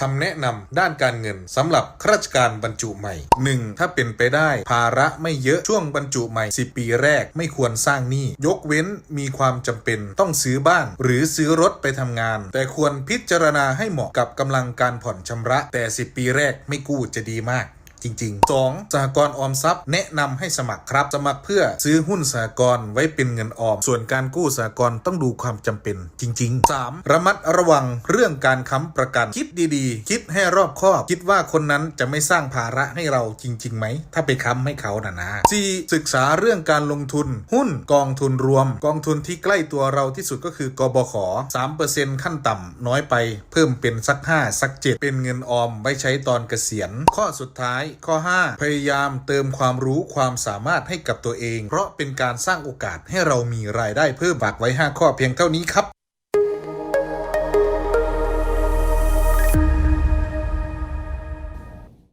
คำแนะนำด้านการเงินสำหรับข้าราชการบรรจุใหม่ 1. ถ้าเป็นไปได้ภาระไม่เยอะช่วงบรรจุใหม่ 10 ปีแรกไม่ควรสร้างหนี้ยกเว้นมีความจำเป็นต้องซื้อบ้าน หรือซื้อรถไปทำงาน แต่ควรพิจารณาให้เหมาะกับกำลังการผ่อนชำระ แต่ 10 ปีแรกไม่กู้จะดีมาก จริง ๆ 2. สหกรณ์ออมทรัพย์ แนะนำให้สมัครครับ สมัครเพื่อซื้อหุ้นสหกรณ์ไว้เป็นเงินออม ส่วนการกู้สหกรณ์ต้องดูความจำเป็นจริง ๆ 3. ระมัดระวังเรื่องการค้ำประกันคิดดีๆ คิดให้รอบคอบคิดว่าคนนั้นจะไม่สร้างภาระให้เราจริงๆไหมถ้าไปค้ำให้เขานะนะ 4. ศึกษาเรื่องการลงทุน หุ้นกองทุนรวม กองทุนที่ใกล้ตัวเราที่สุดก็คือกบข3%ขั้นต่ำน้อยไป เพิ่มเป็นสัก 5 สัก 7 เป็นเงินออมไว้ใช้ตอนเกษียณ ข้อสุดท้ายข้อ 5 พยายามเติมความรู้ความสามารถให้กับตัวเอง เพราะเป็นการสร้างโอกาสให้เรามีรายได้เพิ่มฝากไว้ 5 ข้อเพียงเท่านี้ครับ